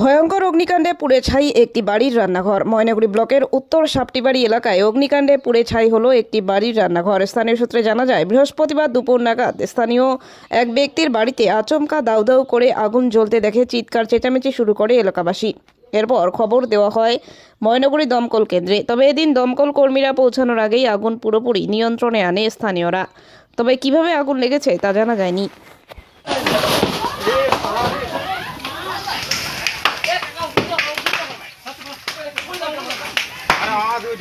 ভয়ঙ্কর অগ্নিকাণ্ডে পুড়ে ছাই একটি বাড়ির রান্নাঘর। ময়নাগুড়ি ব্লকের উত্তর সাপটিবাড়ি এলাকায় অগ্নিকাণ্ডে পুড়ে ছাই হলো একটি বাড়ির রান্নাঘর। স্থানীয় সূত্রে জানা যায়, বৃহস্পতিবার দুপুর নাগাদ স্থানীয় এক ব্যক্তির বাড়িতে আচমকা দাউ দাউ করে আগুন জ্বলতে দেখে চিৎকার চেঁচামেচি শুরু করে এলাকাবাসী। এরপর খবর দেওয়া হয় ময়নগরী দমকল কেন্দ্রে। তবে এদিন দমকল কর্মীরা পৌঁছানোর আগেই আগুন পুরোপুরি নিয়ন্ত্রণে আনে স্থানীয়রা। তবে কীভাবে আগুন লেগেছে তা জানা যায়নি।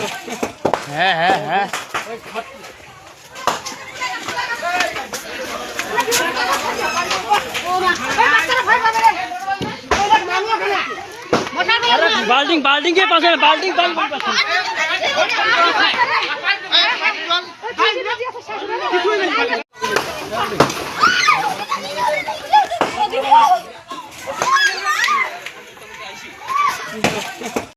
હે હે હે. બાલ્ટિંગ બાલ્ટિંગ કે પાસે? બાલ્ટિંગ બાલ્ટિંગ પાસે.